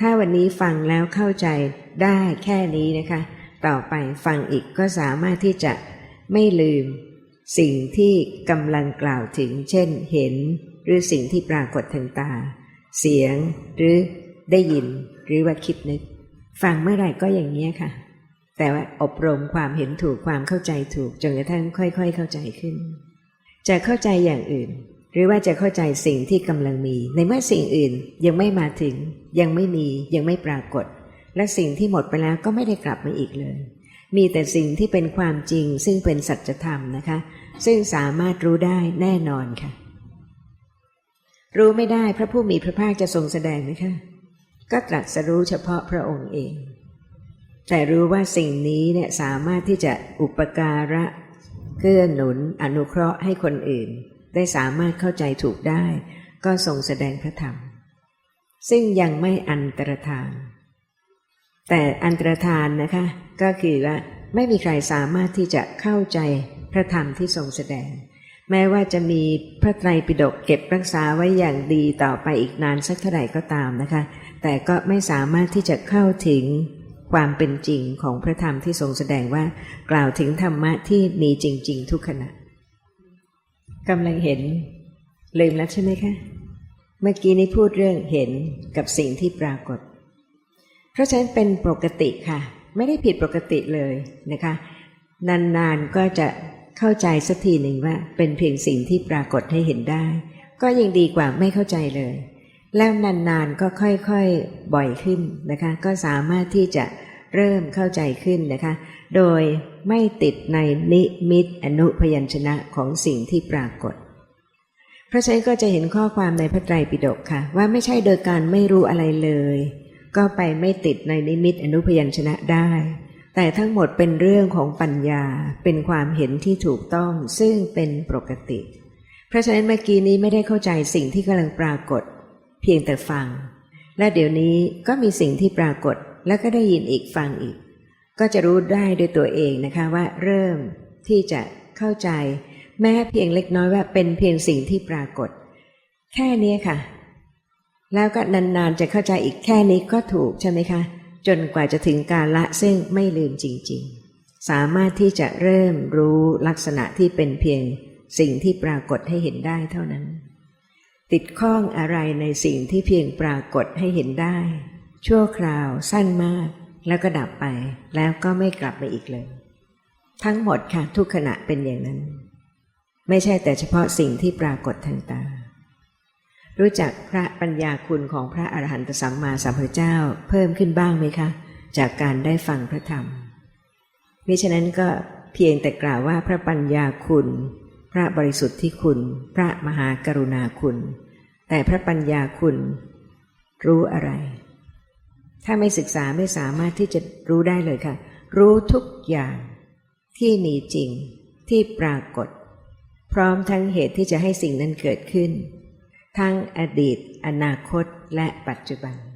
ถ้าวันนี้ฟังแล้วเข้าใจได้แค่นี้นะคะ ต่อไปฟังอีกก็สามารถที่จะไม่ลืม สิ่งที่กำลังกล่าวถึง เช่น เห็น หรือสิ่งที่ปรากฏทางตา เสียงหรือได้ยินหรือว่าคิดนึก ฟังเมื่อไหร่ก็อย่างนี้ค่ะ แต่ว่าอบรมความเห็นถูกความเข้าใจถูกจนกระทั่งค่อย ๆ เข้าใจขึ้น จะเข้าใจอย่างอื่น หรือว่าจะเข้าใจสิ่งที่กำลังมี ในเมื่อสิ่งอื่นยังไม่มาถึง ยังไม่มียังไม่ปรากฏ และสิ่งที่หมดไปแล้วก็ไม่ได้กลับมาอีกเลย มีแต่สิ่งที่เป็นความจริง ซึ่งเป็นสัจธรรมนะคะ ซึ่งสามารถรู้ได้แน่นอนค่ะ รู้ไม่ได้พระผู้มีพระภาคจะทรงแสดงไหมคะ ก็ตรัสรู้เฉพาะพระองค์เอง แต่รู้ว่าสิ่งนี้เนี่ยสามารถที่จะอุปการะเกื้อหนุนอนุเคราะห์ให้คนอื่น ได้สามารถเข้าใจถูกได้ ก็ทรงแสดงพระธรรม ซึ่งยังไม่อันตรธาน แต่อันตรธานนะคะ ก็คือว่าไม่มีใครสามารถที่จะเข้าใจพระธรรมที่ทรงแสดง แม้ว่าจะมีพระไตรปิฎกเก็บรักษาไว้อย่างดีต่อไปอีกนานสักเท่าไหร่ก็ตามนะคะ แต่ก็ไม่สามารถที่จะเข้าถึงความเป็นจริงของพระธรรมที่ทรงแสดงว่ากล่าวถึงธรรมะที่มีจริง ๆ ทุกขณะ กำลังเห็นลืมแล้วใช่ไหมคะ เมื่อกี้นี้พูดเรื่องเห็นกับสิ่งที่ปรากฏ เพราะฉะนั้นเป็นปกติค่ะ ไม่ได้ผิดปกติเลยนะคะ นานๆก็จะเข้าใจสักทีหนึ่งว่า เป็นเพียงสิ่งที่ปรากฏให้เห็นได้ ก็ยังดีกว่าไม่เข้าใจเลย แล้วนานๆก็ค่อยๆบ่อยขึ้นนะคะ ก็สามารถที่จะ เริ่มเข้าใจขึ้นนะคะ โดยไม่ติดในนิมิตอนุพยัญชนะของสิ่งที่ปรากฏ เพราะฉะนั้นก็จะเห็นข้อความในพระไตรปิฎกค่ะ ว่าไม่ใช่โดยการไม่รู้อะไรเลย ก็ไปไม่ติดในนิมิตอนุพยัญชนะได้ แต่ทั้งหมดเป็นเรื่องของปัญญาเป็นความเห็นที่ถูกต้องซึ่งเป็นปกติ เพราะฉะนั้นเมื่อกี้นี้ไม่ได้เข้าใจสิ่งที่กำลังปรากฏ เพียงแต่ฟัง และเดี๋ยวนี้ก็มีสิ่งที่ปรากฏ แล้วก็ได้ยินอีกฟังอีก ก็จะรู้ได้ด้วยตัวเองนะคะว่าเริ่มที่จะเข้าใจ แม้เพียงเล็กน้อยว่าเป็นเพียงสิ่งที่ปรากฏ แค่นี้ค่ะ แล้วก็นานๆจะเข้าใจอีกแค่นี้ก็ถูกใช่ไหมคะ จนกว่าจะถึงการละซึ่งไม่ลืมจริง ๆ สามารถที่จะเริ่มรู้ลักษณะที่เป็นเพียงสิ่งที่ปรากฏให้เห็นได้เท่านั้น ติดข้องอะไรในสิ่งที่เพียงปรากฏให้เห็นได้ ชั่วคราวสั้นมาก แล้วก็ดับไป แล้วก็ไม่กลับมาอีกเลย ทั้งหมดค่ะทุกขณะเป็นอย่างนั้น ไม่ใช่แต่เฉพาะสิ่งที่ปรากฏทางตา รู้จักพระปัญญาคุณของพระอรหันตสัมมาสัมพุทธเจ้าเพิ่มขึ้นบ้างไหมคะ จากการได้ฟังพระธรรมมิฉะนั้นก็เพียงแต่กล่าวว่าพระปัญญาคุณ พระบริสุทธิ์ที่คุณ พระมหากรุณาคุณ แต่พระปัญญาคุณ รู้อะไร ถ้าไม่ศึกษาไม่สามารถที่จะรู้ได้เลยค่ะ รู้ทุกอย่างที่มีจริงที่ปรากฏ พร้อมทั้งเหตุที่จะให้สิ่งนั้นเกิดขึ้น ทั้งอดีต อนาคตและปัจจุบัน